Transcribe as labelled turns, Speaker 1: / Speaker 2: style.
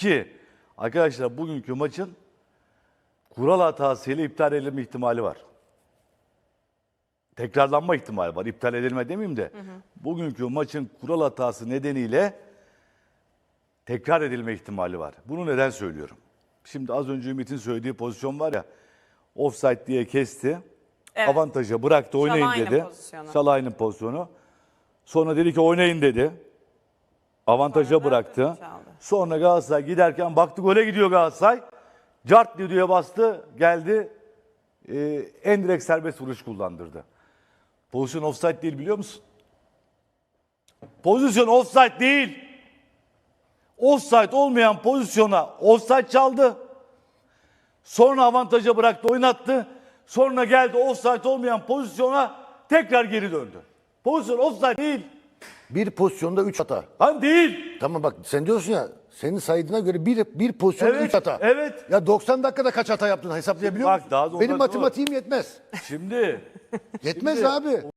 Speaker 1: İki, arkadaşlar bugünkü maçın kural hatasıyla iptal edilme ihtimali var. Tekrarlanma ihtimali var. İptal edilme demeyeyim de. Bugünkü maçın kural hatası nedeniyle tekrar edilme ihtimali var. Bunu neden söylüyorum? Şimdi az önce Ümit'in söylediği pozisyon var ya. Offside diye kesti.
Speaker 2: Evet.
Speaker 1: Avantaja bıraktı oynayın
Speaker 2: Şalay'ın
Speaker 1: dedi.
Speaker 2: pozisyonu.
Speaker 1: Şalay'ın pozisyonu. Sonra dedi ki oynayın dedi. Avantaja
Speaker 2: Sonra
Speaker 1: bıraktı. Sonra Galatasaray giderken baktı gole gidiyor Galatasaray. Cart diye bastı geldi. Ee, en direkt serbest vuruş kullandırdı. Pozisyon offside değil biliyor musun? Pozisyon offside değil. Offside olmayan pozisyona offside çaldı. Sonra avantaja bıraktı, oynattı. Sonra geldi offside olmayan pozisyona tekrar geri döndü. Pozisyon offside değil.
Speaker 3: Bir pozisyonda 3 hata.
Speaker 1: Lan değil.
Speaker 3: Tamam bak sen diyorsun ya senin saydığına göre bir, bir pozisyonda
Speaker 1: Evet,
Speaker 3: 3 hata.
Speaker 1: evet.
Speaker 3: Ya 90 dakikada kaç hata yaptın hesaplayabiliyor
Speaker 1: Bak,
Speaker 3: musun?
Speaker 1: daha da
Speaker 3: Benim
Speaker 1: ondan sonra-
Speaker 3: matematiğim yetmez.
Speaker 1: Şimdi
Speaker 3: Yetmez abi.